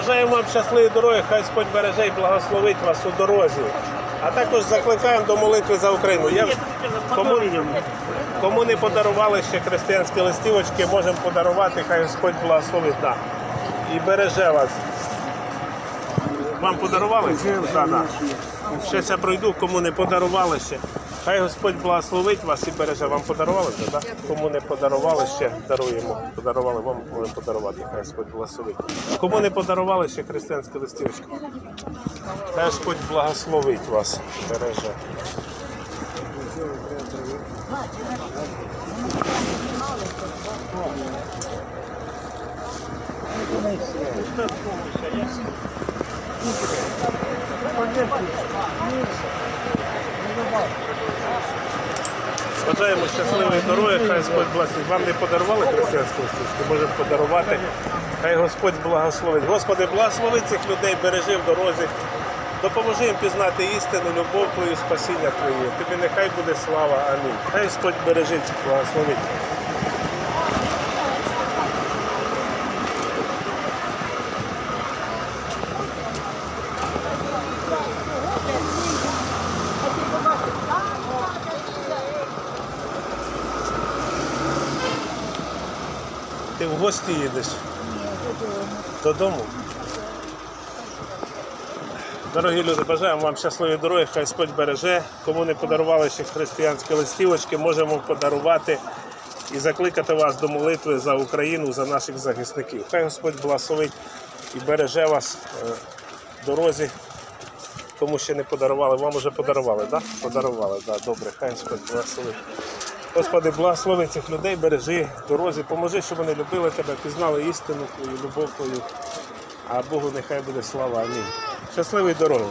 вам щасливі дороги, хай Господь береже і благословить вас у дорозі. А також закликаємо до молитви за Україну. Я, кому, кому не подарували ще християнські листівочки, можемо подарувати, хай Господь благословить. Да. І береже вас. Вам подарували? Да, да. Щось я пройду, кому не подарували ще. Хай Господь благословить вас і береже. Вам подарували вже, да? Кому не подарували ще, даруємо. Подарували вам, можемо подарувати. Хай Господь благословить. Кому не подарували ще християнські листівочки. Хай Господь благословить вас, береже. Бажаємо щасливої дороги, хай Господь благословить. Вам не подарували християнську листівку, можемо подарувати. Хай Господь благословить. Господи, благослови цих людей, бережи в дорозі. Допоможи їм пізнати істину, любов Твою, спасіння Твоє. Тобі нехай буде слава. Амінь. Хай Господь бережить, благословить. Ти в гості їдеш? Додому? Дорогі люди, бажаємо вам щасливої дороги, хай Господь береже. Кому не подарували ще християнські листівочки, можемо подарувати і закликати вас до молитви за Україну, за наших захисників. Хай Господь благословить і береже вас е, в дорозі. Кому ще не подарували, вам вже подарували, так? Да? Подарували, так, да, добре, хай Господь благословить. Господи, благослови цих людей, бережи дорозі, поможи, щоб вони любили тебе, пізнали істину твою, любов твою. А Богу нехай буде слава. Амінь. Щасливої дороги.